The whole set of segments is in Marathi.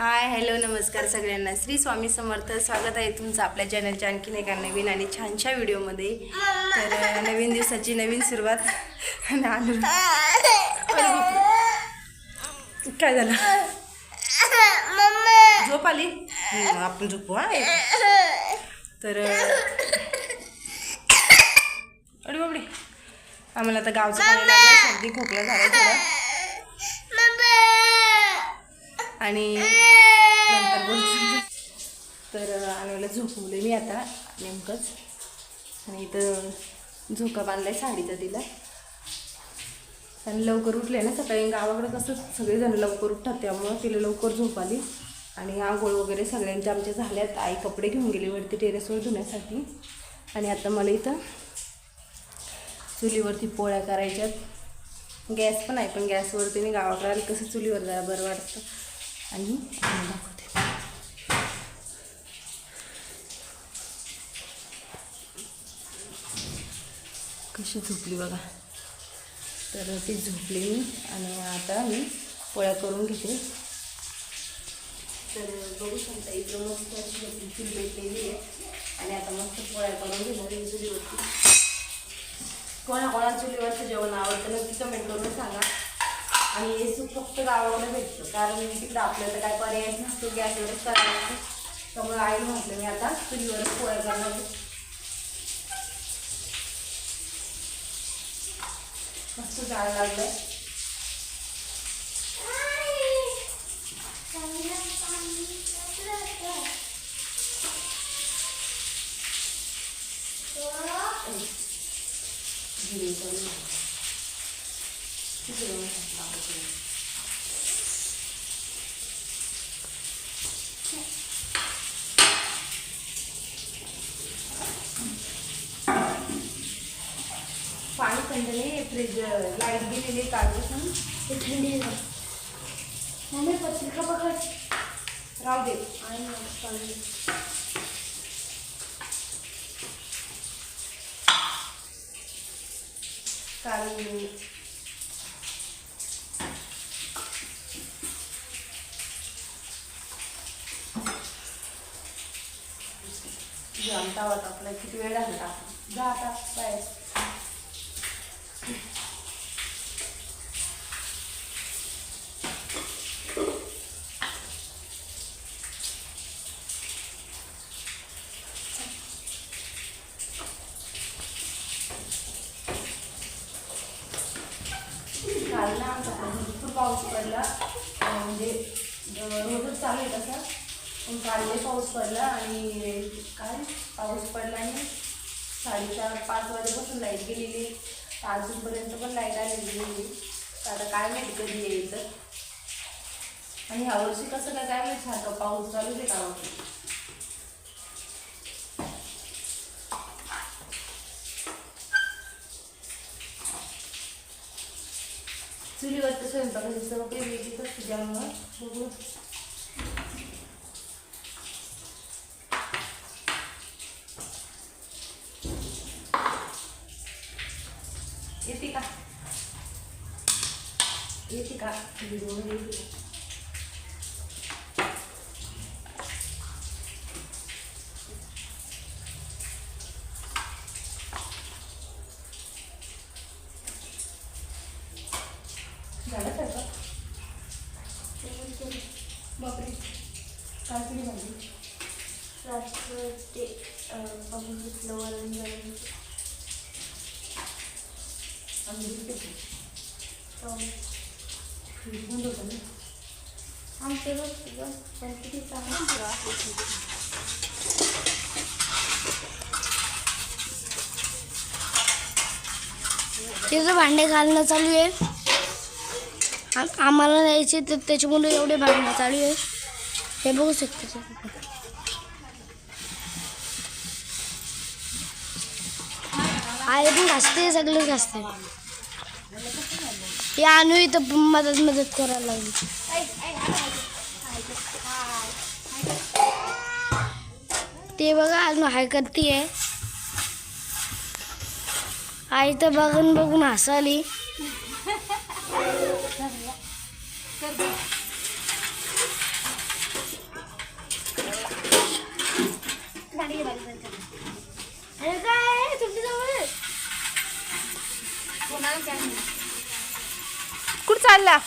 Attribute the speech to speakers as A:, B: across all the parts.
A: हाय हॅलो नमस्कार सगळ्यांना. श्री स्वामी समर्थ स्वागत आहे तुमचं आपल्या चॅनलच्या आणखीन एका नवीन आणि छानशा व्हिडिओमध्ये. तर नवीन दिवसाची नवीन सुरुवात. काय झालं? झोप आली? आपण झोपू हा तर अडे बाबडी आम्हाला आता गावचं पाणी लागलं सर्दी खोकला झाला थोडा. आणि नंतर बोलतो. तर अनुला झोपवले मी आता नेमकंच. आणि इथं झोका बांधलाय साडीचा तिला. आणि लवकर उठले ना सकाळी. गावाकडे कसं सगळेजण लवकर उठतात त्यामुळं तिला लवकर झोप आली आणि आंघोळ वगैरे सगळ्यांच्या आमच्या झाल्यात. आई कपडे घेऊन गेली वरती टेरेसवर धुण्यासाठी. आणि आता मला इथं चुलीवरती पोळ्या करायच्यात. गॅस पण आहे पण गॅसवरती मी गावाकडे आली कसं चुलीवर जरा बरं वाटतं. आणि दाखवते कशी झोपली बघा. तर ती झोपली मी आणि आता मी पोळ्या करून घेते. तर बघू शकता इथं मस्त अशी झोपली चूल आहे. आणि आता मस्त पोळ्या करून घेणार चुलीवरती. कोणा कोणा चुलीवरचं जेवण आवडतं नक्की कमेंट करून सांगा. आणि हे सूप फक्त गावाकडे भेटतं. कारण तिकडं आपल्याला काय पर्याय नसतो गॅसवरच करायला लागतं त्यामुळे आई म्हटलं मी आता चुलीवर पोळ्या करणार. मस्त जाळ लागलं जिरे करून मसाला टाकून. पाणी थंड नाही फ्रीज लाइट गेलेली कालपासून ते थंडी. मम्मी पत्रिका पकड राहू दे आणि चालू. काल जाम तावा टाकला किती वेळ झाला? टाकला जा आता बाहेर काल ना आमचा भरपूर पाऊस पडला म्हणजे रोजच चालू आहे तसं. काल पाऊस पडला आणि काय? पाऊस पडला आणि साडेचार पाच वाजेपासून लाइट गेलेली. अजूनपर्यंत पण लाइट आलेली गेली आता काय माहिती कधी येईल तर. आणि ह्यावर्षी कसं काय काय माहिती सारखं पाऊस चालू आहे गावाकडे चुलीवरचं स्वयंपाकाची चव काही वेगळीच असते त्यामुळं बघू येते का येते का व्हिडिओमध्ये येते का झालं स्वयंपाक बापरे काय केली भाजी
B: ते बघून घेतलं वरण वरण
A: आम्ही किती फ्रीज बंद होतं ना
B: आमचे पण किती चांगलं भांडे घालणं चालू आहे. आम्हाला द्यायचे तर त्याच्यामुळे एवढे भांडणं चालू आहे. हे बघू शकतो आई पण घासते सगळे घासते. हे आणू इथं मदत मदत करायला लागली. ते बघा अनु हाय करतीये. आई तर बघून बघून हसाली.
A: चालला.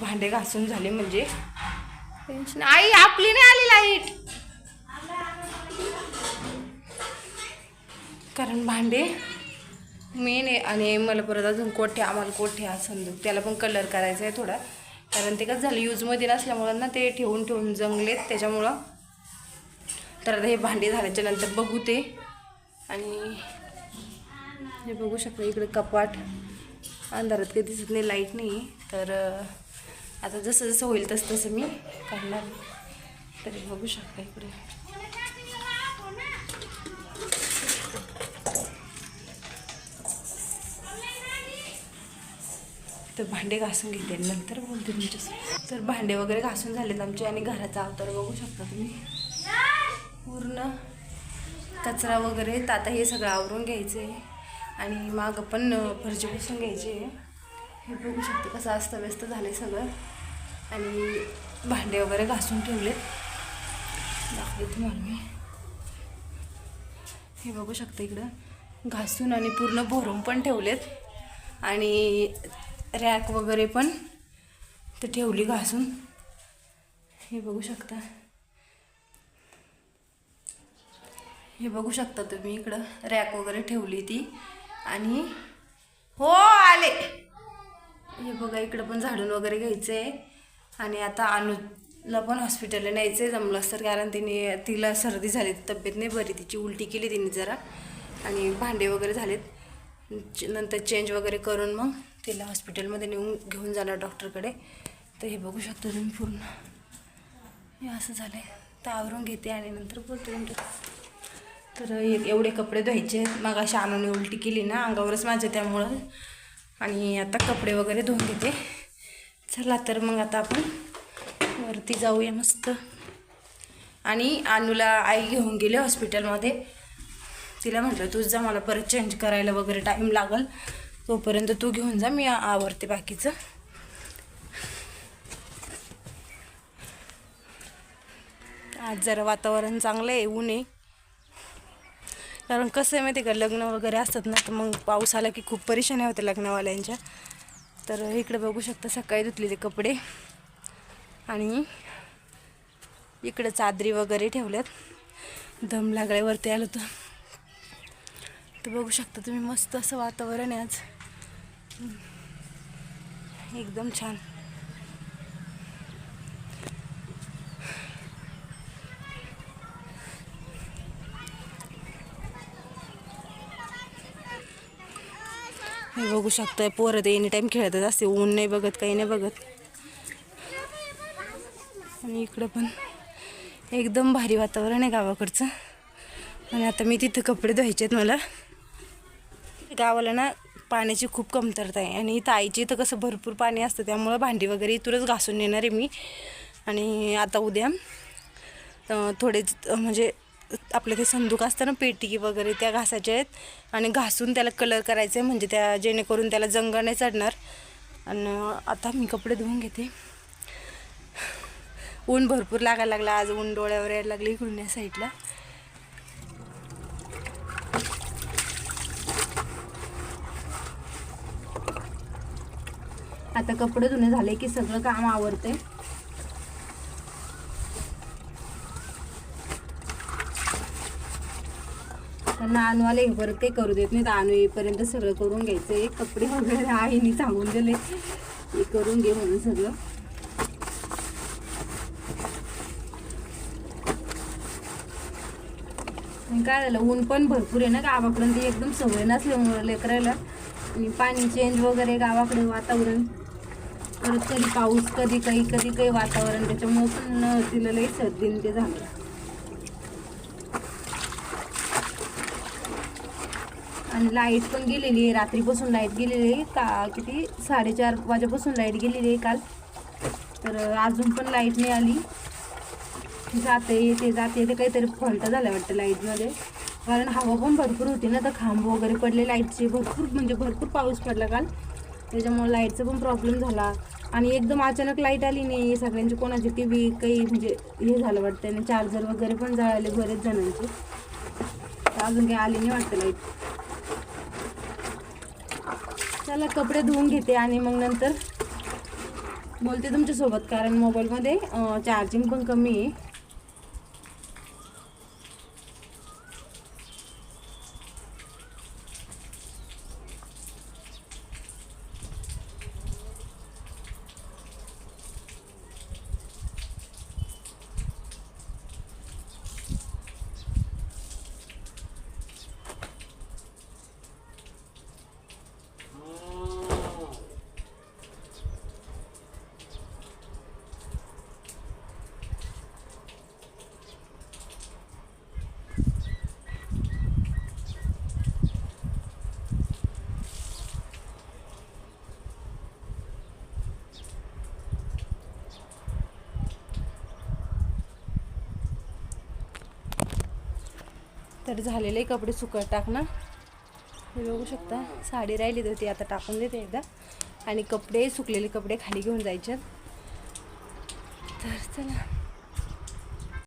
A: भांडे घासून झाले म्हणजे. टेन्शन आई आपली नाही आली लाइट. कारण भांडे मेन आहे आणि मला परत अजून कोठे आम्हाला कोठे हा त्याला पण कलर करायचा आहे थोडा. कारण ते कसं झालं यूजमध्ये नसल्यामुळं ना ते ठेवून ठेवून जंगलेत त्याच्यामुळं तर आता हे भांडे झाल्याच्यानंतर बघू ते. आणि हे बघू शकता इकडे कपाट अंधारात काही दिसत नाही लाइट नाही तर आता जसं जसं होईल तसं तसं मी करणार. तरी बघू शकता इकडे. तर भांडे घासून घेते नंतर बोलते तुमच्यासोबत. तर भांडे वगैरे घासून झालेत आमचे आणि घराचा अवतार बघू शकता तुम्ही. पूर्ण. कचरा वगैरे तर आता हे सगळं आवरून घ्यायचं आहे आणि मागं पण अं, फरची पुसून घ्यायची आहे हे बघू शकते कसं अस्तव्यस्त झालं आहे सगळं. आणि भांडे वगैरे घासून ठेवलेत. दाखवले तुम्हाला मी. हे बघू शकते इकडं. घासून आणि पूर्ण भरून पण ठेवलेत. आणि रॅक वगैरे पण ते ठेवली घासून. हे बघू शकता. हे बघू शकता तुम्ही इकडं रॅक वगैरे ठेवली ती. आणि हो आले. हे बघा इकडं पण झाडून वगैरे घ्यायचं आहे आणि आता अनुजला पण हॉस्पिटलला न्यायचं आहे जमलं तर कारण तिने तिला सर्दी झाली तब्येत नाही बरी. तिची उलटी केली तिने जरा. आणि भांडे वगैरे झालेत. नंतर चेंज वगैरे करून मग तिला हॉस्पिटलमध्ये नेऊन घेऊन जाणार डॉक्टरकडे तर हे बघू शकता तुम्ही पूर्ण. हे असं झालं आहे तर आवरून घेते आणि नंतर बोलते तुमच्या तर एक एवढे कपडे धुवायचे मग अशी आणून उलटी केली ना अंगावरच माझ्या त्यामुळं. आणि आता कपडे वगैरे धुवून घेते. चला तर मग आता आपण वरती जाऊया मस्त. आणि अनुला आई घेऊन गेले हॉस्पिटलमध्ये. तिला म्हटलं तूच जा मला परत चेंज करायला वगैरे टाईम लागल. तोपर्यंत तू घेऊन जा मी आवरते बाकीचं. आज जरा वातावरण चांगलं आहे ऊन आहे. कारण कसं आहे माहिती आहे का लग्न वगैरे असतात ना तर मग पाऊस आला की खूप परेशानी होते लग्नवाल्यांच्या. तर इकडे बघू शकता सकाळी धुतलेले कपडे आणि इकडे चादरी वगैरे ठेवल्यात. दम लागल्यावरती आलं तर. तर बघू शकता तुम्ही मस्त असं वातावरण आहे आज. एकदम छान. हे बघू शकता पोरं ते एनी टाईम खेळतच असते ऊन नाही बघत काही नाही बघत. आणि इकडं पण एकदम भारी वातावरण आहे गावाकडचं. आणि आता मी तिथं कपडे धुवायचे आहेत मला. गावाला ना पाण्याची खूप कमतरता आहे. आणि इथं आईची इथं कसं भरपूर पाणी असतं त्यामुळं भांडी वगैरे इथूनच घासून येणार आहे मी. आणि आता उद्या थोडे म्हणजे आपलं ते संदूक असतं ना पेटी वगैरे त्या घासायच्या आहेत. आणि घासून त्याला कलर करायचं आहे म्हणजे त्या जेणेकरून त्याला जंग नाही चढणार. आणि आता मी कपडे धुवून घेते. ऊन भरपूर लागायला लागला आज ऊन डोळ्यावर यायला लागले इकडून या साईडला. आता कपडे धुणे झाले की सगळं काम आवडते त्यांना आणवाले हे परत काही करू देत नाही तर आणू येईपर्यंत सगळं करून घ्यायचं. आहे कपडे वगैरे आईने सांगून दिले. हे करून घे म्हणून सगळं. काय झालं ऊन पण भरपूर आहे ना गावाकडून. ती एकदम सवय नसल्यामुळं लेकरायला आणि पाणी चेंज वगैरे गावाकडे वातावरण. परत कधी पाऊस कधी काही कधी काही वातावरण. त्याच्यामुळं पण तिला लई सर्दी ते झालं. आणि लाइट पण गेलेली आहे. रात्रीपासून लाइट गेलेली आहे. का किती? साडेचार वाजेपासून लाइट गेलेली आहे काल. तर अजून पण लाइट नाही आली. जाते येते जाते येते. काहीतरी फॉल्ट झाला वाटतं लाईटमध्ये. कारण हवा पण भरपूर होती ना. तर खांब वगैरे पडले. लाईटचे भरपूर म्हणजे भरपूर पाऊस पडला काल. त्याच्यामुळे लाईटचा पण प्रॉब्लेम झाला. आणि एकदम अचानक लाइट आली नाही. सगळ्यांची कोणाची टी व्ही काही म्हणजे हे झालं वाटतं. आणि चार्जर वगैरे पण जळाले बरेच जणांचे. अजून काही आली नाही वाटतं लाइट. चला कपडे धुवून घेते आणि मग नंतर बोलते तुमच्यासोबत कारण मोबाईलमध्ये चार्जिंग पण कमी आहे. तर झालेले कपडे सुकत टाकणं हे बघू शकता साडी राहिली तर ती आता टाकून देते एकदा. आणि कपडे सुकलेले कपडे खाली घेऊन जायचे. तर चला.